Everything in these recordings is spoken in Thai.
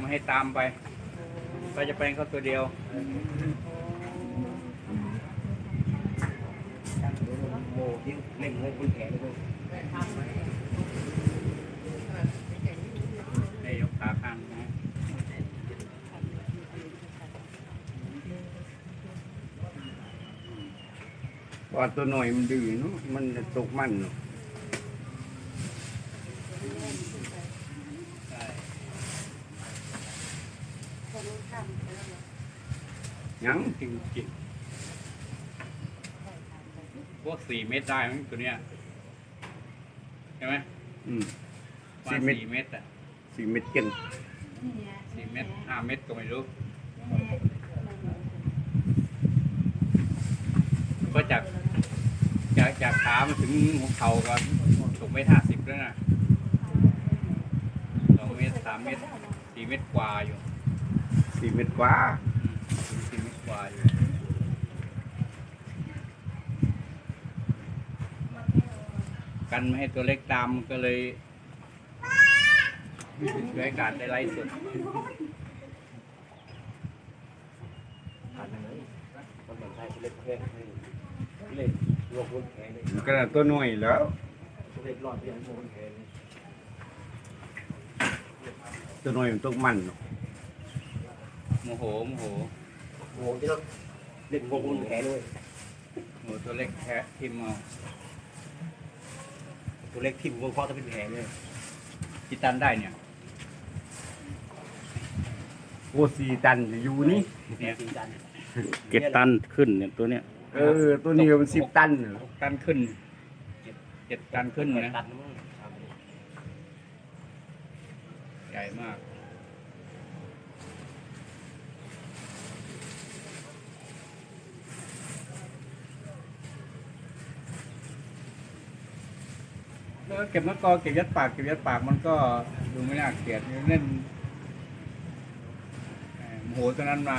มาให้ตามไปก็จะเป็นเขาตัวเดียวโมที่เล่นเลยคุณแขนเลยให้ยกขาข้างนะว่าตัวหน่อยมันดื้อเนาะมันตกมันเนาะ ยังจริงจริงพวกสี่เมตรได้มั้งตัวเนี้ยใช่ไหมอืมว่าสี่เมตร สี่เมตรอะสี่เม็ดเก่งสี่เมตรห้าเมตรก็ไม่รู้ก็จากจากจากขามาถึงหัวเข่าก็ตกเมตรห้าสิบแล้วนะสองเมตรสามเมตรสี่เมตรกว่าอยู่ สี่เม็ดกว่าอืมสี่เมตรกว่าอยู่กันไม่ให้ตัวเล็กตามก็เลยช่วยอากาศได้ไล่สุดผ่านไปเลยคนเหมือนใครเล่นแค่เล่นโยกคุณแขนเลยมันก็ตัวหน่อยแล้วเล่นรอดที่ยังโยกคุณแขนตัวหน่อยมันตกมันเนาะ โมโหโมโหโมที่เราเล่นโยกคุณแขนด้วยโมโหตัวเล็กแค่ทิมเอาตัวเล็กทิ่มวงคอจะเป็นแขนเลยจิตันได้เนี่ยโอ้สี่ตันอยู่นี่เนี่ยจริงจังเก็ดตันขึ้นเนี่ยตัวเนี้ยเออตัวนี้มันสิบตันเนาะหกตันขึ้นเจ็ดตันขึ้นนะตัดมั้งใหญ่มาก แล้วเก็บมะกอเก็บยัดปากเก็บยัดปากมันก็ดูไม่น่าเกลียดเล่นเอ่อโมโหตอนนั้นมา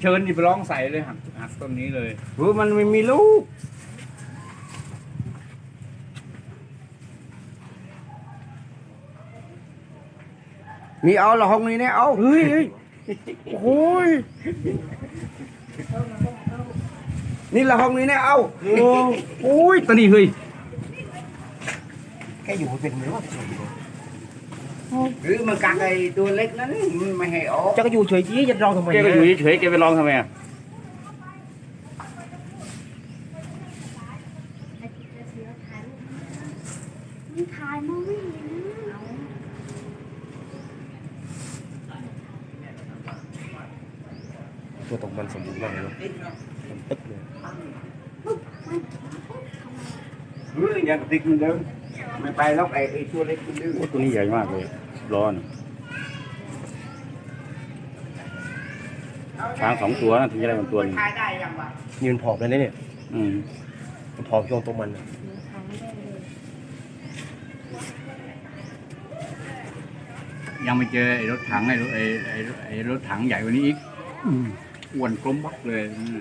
เชิญนี่ไปร้องใส่เลยหักหักต้นนี้เลยเฮ้ยมันไม่มีลูกมีเอาละห้องนี้เนี่ยเอาเฮ้ยเฮ้ยโอ้ยนี่ละห้องนี้เนี่ยเอาโอ้โอ้ยตัวนี้เฮ้ยแค่อยู่เป็นไม่รอดหรือมันกักไอ้ตัวเล็กนั้นมันไม่ให้ออกจะก็อยู่ เฉยๆจะรอทำไมแกก็อยู่เฉยๆแกไปลองทำไมอะนี่ถ่ายมาวิ่งเอาตั ไม่ไปแล้วไอ้ไอ้ตัวเล็กมันดื้อโอ้ตัวนี้ใหญ่มากเลย ร้อนช้างสองตัวนะถึงจะได้มันตัวหนึงยืนผอมเลยนะเนี่ยอืมมันผอมช่วงตรงมันยังไม่เจอไอ้รถถังไอ้รถไอ้ไอ้ไอ้รถถังใหญ่กว่านี้อีกอ้วนกลมบักเลยอืม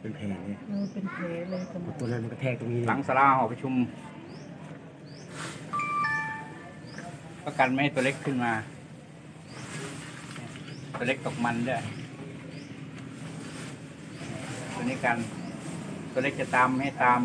เป็นแผลเนี่ย เออเป็นแผลเลยสมอง ตัวนั้นมันกระแทกตรงนี้หลังสลาหอประชุม ประกันไม่ให้ตัวเล็กขึ้นมา ตัวเล็กตกมันด้วยตัวนี้กัน ตัวเล็กจะตามไม่ให้ตาม